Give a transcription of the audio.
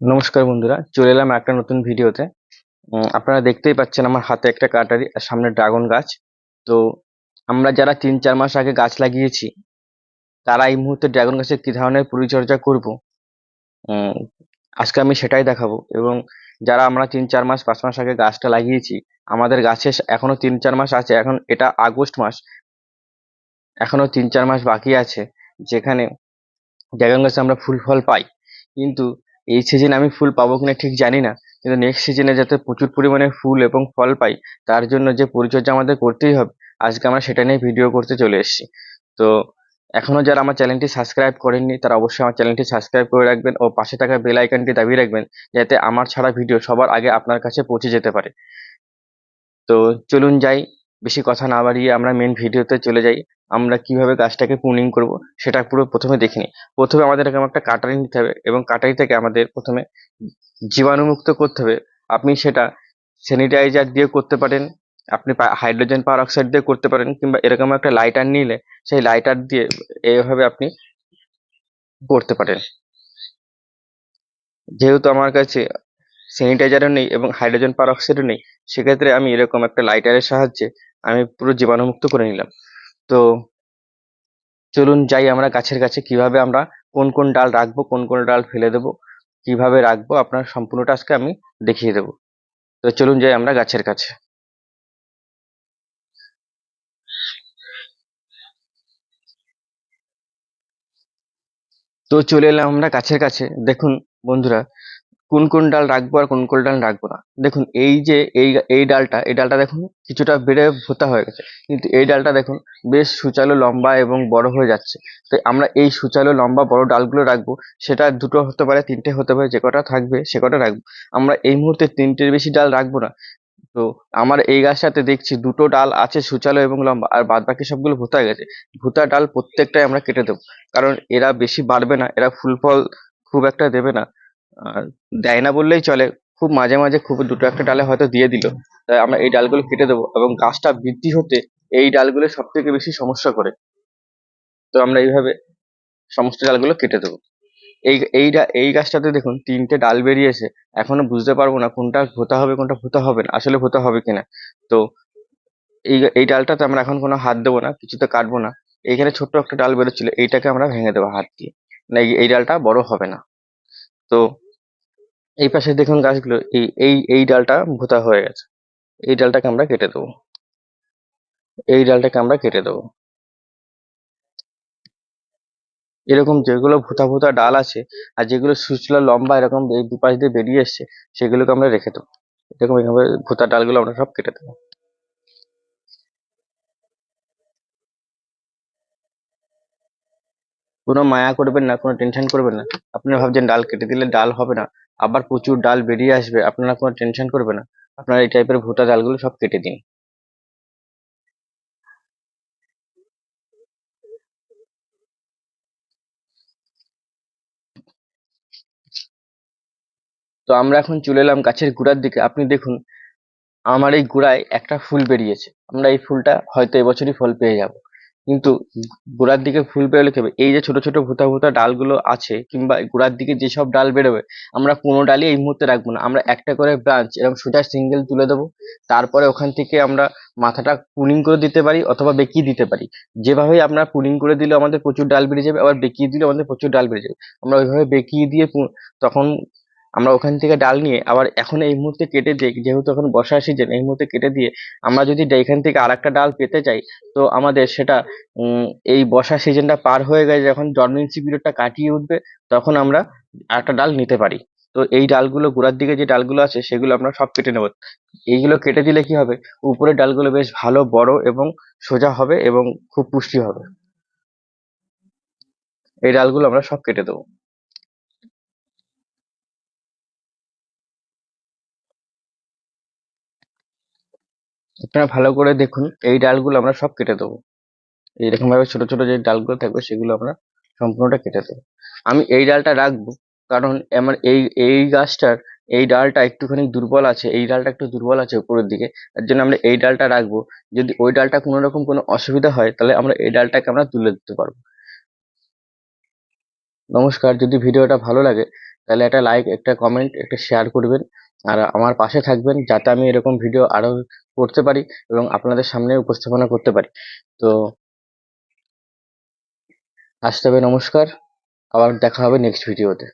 নমস্কার বন্ধুরা, চলে এলাম একটা নতুন ভিডিওতে। আপনারা দেখতেই পাচ্ছেন আমার হাতে একটা কাটারি, আর সামনে ড্রাগন গাছ। তো আমরা যারা তিন চার মাস আগে গাছ লাগিয়েছি, তারা এই মুহূর্তে ড্রাগন গাছের কী ধরনের পরিচর্যা করব? আজকে আমি সেটাই দেখাবো। এবং যারা আমরা তিন চার মাস, পাঁচ মাস আগে গাছটা লাগিয়েছি, আমাদের গাছে এখনও তিন চার মাস আছে, এখন এটা আগস্ট মাস। এখনও তিন চার মাস বাকি আছে, যেখানে ড্রাগন গাছে আমরা ফুল ফল পাই। কিন্তু এই সিজনে আমি ফুল পাবো কিনা ঠিক জানি না কিন্তু নেক্সট সিজনে যাতে প্রচুর পরিমাণে ফুল এবং ফল পাই, তার জন্য যে পরিচর্যা আমাদের করতেই হবে, আজকে আমরা সেটা নিয়ে ভিডিও করতে চলে এসেছি। তো এখনও যারা আমার চ্যানেলটি সাবস্ক্রাইব করেননি, তারা অবশ্যই আমার চ্যানেলটি সাবস্ক্রাইব করে রাখবেন ও পাশে থাকা বেল আইকনটি দাবিয়ে রাখবেন, যাতে আমার ছাড়া ভিডিও সবার আগে আপনার কাছে পৌঁছে যেতে পারে। তো চলুন যাই বেশি কথা না বাড়িয়ে আমরা মেন ভিডিওতে চলে যাই। আমরা কীভাবে গাছটাকে প্রুনিং করব সেটা পুরো প্রথমে দেখে নিই। প্রথমে আমাদের এরকম একটা কাটারি নিতে হবে এবং কাটারি থেকে আমাদের প্রথমে জীবাণুমুক্ত করতে হবে। আপনি সেটা স্যানিটাইজার দিয়ে করতে পারেন, আপনি হাইড্রোজেন পার অক্সাইড দিয়ে করতে পারেন কিংবা এরকম একটা লাইটার নিলে সেই লাইটার দিয়ে এইভাবে আপনি করতে পারেন। যেহেতু আমার কাছে স্যানিটাইজারও নেই এবং হাইড্রোজেন পার অক্সাইডও নেই, সেক্ষেত্রে আমি এরকম একটা লাইটারের সাহায্যে আমি পুরো জীবাণুমুক্ত করে নিলাম। তো চলুন যাই আমরা গাছের কাছে, কীভাবে আমরা কোন কোন ডাল রাখব, কোন কোন ডাল ফেলে দেবো, কীভাবে রাখব, আপনার সম্পূর্ণটা আজকে আমি দেখিয়ে দেবো। তো চলুন যাই আমরা গাছের কাছে। তো চলে এলাম আমরা গাছের কাছে। দেখুন বন্ধুরা কোন কোন ডাল রাখব আর কোন কোন ডাল রাখব না। দেখুন, এই যে, এই এই ডালটা এই ডালটা দেখুন, কিছুটা বেড়ে ভোতা হয়ে গেছে। কিন্তু এই ডালটা দেখুন, বেশ সুচালো লম্বা এবং বড় হয়ে যাচ্ছে। তো আমরা এই সুচালো, লম্বা, বড় ডালগুলো রাখব, সেটা দুটো হতে পারে, তিনটে হতে পারে, যে কটা থাকবে, সে কটা রাখব। আমরা এই মুহূর্তে তিনটের বেশি ডাল রাখব না। তো আমার এই গাছটাতে দেখছি দুটো ডাল আছে সুচালো এবং লম্বা, আর বাদ বাকি সবগুলো ভোতা গেছে। ভোতা ডাল প্রত্যেকটাই আমরা কেটে দেবো। কারণ এরা বেশি বাড়বে না, এরা ফুল ফল খুব একটা দেবে না। আর দেয় না বললেই চলে। খুব মাঝে মাঝে খুব দুটো একটা ডালে হয়তো দিয়ে দিল। তাই আমরা এই ডালগুলো কেটে দেবো এবং গাছটা বৃদ্ধি হতে এই ডালগুলো সব থেকে বেশি সমস্যা করে। তো আমরা এইভাবে সমস্ত ডালগুলো কেটে দেবো। এই এই এই গাছটাতে দেখুন তিনটে ডাল বেরিয়েছে। এখনও বুঝতে পারব না কোনটা ভোতা হবে, কোনটা ভোতা হবে না। আসলে ভোতা হবে কিনা। তো এই এই ডালটাতে আমরা এখন কোনো হাত দেবো না কিছুতে কাটবো না। এইখানে ছোট্ট একটা ডাল বেরোচ্ছিল, এইটাকে আমরা ভেঙে দেবো হাত দিয়ে। না এই ডালটা বড় হবে না। তো এই পাশে দেখুন গাছগুলো, এই এই এই ডালটা ভোতা হয়ে গেছে। এই ডালটাকে আমরা কেটে দেবো। এই ডালটাকে আমরা কেটে দেবো। এরকম যেগুলো ভোতা ভোতা ডাল আছে, আর যেগুলো সুচলা লম্বা এরকম দুপাশ দিয়ে বেরিয়ে এসছে, সেগুলোকে আমরা রেখে দেবো। এরকম এইভাবে ভোতা ডালগুলো আমরা সব কেটে দেবো। কোনো মায়া করবেন না, কোনো টেনশন করবেন না। আপনারা ভাবছেন ডাল কেটে দিলে ডাল হবে না। আবার প্রচুর ডাল বেরিয়ে আসবে, আপনারা কোনো টেনশন করবে না। আপনারা এই টাইপের ভোতা ডালগুলো সব কেটে দিন। তো আমরা এখন চলে এলাম গাছের গোড়ার দিকে। আপনি দেখুন, আমার এই গোড়ায় একটা ফুল বেরিয়েছে। আমরা এই ফুলটা হয়তো এবছরই ফল পেয়ে যাব। কিন্তু গোড়ার দিকে ফুল বেরোলে হবে? এই যে ছোট ছোট ভোতা ভোতা ডালগুলো আছে কিংবা গোড়ার দিকে যেসব ডাল বেরোবে, আমরা কোনো ডালই এই মুহূর্তে রাখব না। আমরা একটা করে ব্রাঞ্চ এরকম সোজা সিঙ্গেল তুলে দেবো, তারপরে ওখান থেকে আমরা মাথাটা পুনিং করে দিতে পারি অথবা বেঁকিয়ে দিতে পারি। যেভাবেই আমরা পুনিং করে দিলে আমাদের প্রচুর ডাল বেরিয়ে যাবে, আবার বেঁকিয়ে দিলে আমাদের প্রচুর ডাল বেড়ে যাবে। আমরা ওইভাবে বেঁকিয়ে দিয়ে তখন আমরা ওখান থেকে ডাল নিয়ে আবার এখন এই মুহূর্তে কেটে দিই যেহেতু এখন বর্ষার সিজন এই মুহূর্তে কেটে দিয়ে আমরা যদি এখান থেকে আর একটা ডাল পেতে চাই, তো আমাদের সেটা এই বর্ষার সিজনটা পার হয়ে গেছে যখন ডরমেন্সি পিরিয়ডটা কাটিয়ে উঠবে, তখন আমরা আরেকটা ডাল নিতে পারি। তো এই ডালগুলো, গোড়ার দিকে যে ডালগুলো আছে, সেগুলো আমরা সব কেটে নেব। এইগুলো কেটে দিলে কি হবে? উপরের ডালগুলো বেশ ভালো, বড় এবং সোজা হবে এবং খুব পুষ্টি হবে। এই ডালগুলো আমরা সব কেটে দেবো। আপনারা ভালো করে দেখুন, এই ডালগুলো আমরা সব কেটে দেবো। এইরকম ভাবে ছোট ছোট যে ডালগুলো থাকবে, সেগুলো আমরা সম্পূর্ণটা কেটে দেবো। আমি এই ডালটা রাখব, কারণ আমার এই এই গাছটার, এই ডালটা একটুখানি দুর্বল আছে, এই ডালটা একটু দুর্বল আছে উপরের দিকে, তার জন্য আমরা এই ডালটা রাখব। যদি ওই ডালটা কোনো রকম কোনো অসুবিধা হয়, তাহলে আমরা এই ডালটাকে আমরা তুলে দিতে পারব। নমস্কার, যদি ভিডিওটা ভালো লাগে, তাহলে একটা লাইক, একটা কমেন্ট, একটা শেয়ার করবেন, আর আমার পাশে থাকবেন, যাতে আমি এরকম ভিডিও আরও করতে পারি এবং আপনাদের সামনে উপস্থাপনা করতে পারি। তো আসতে হবে নমস্কার, আবার দেখা হবে নেক্সট ভিডিওতে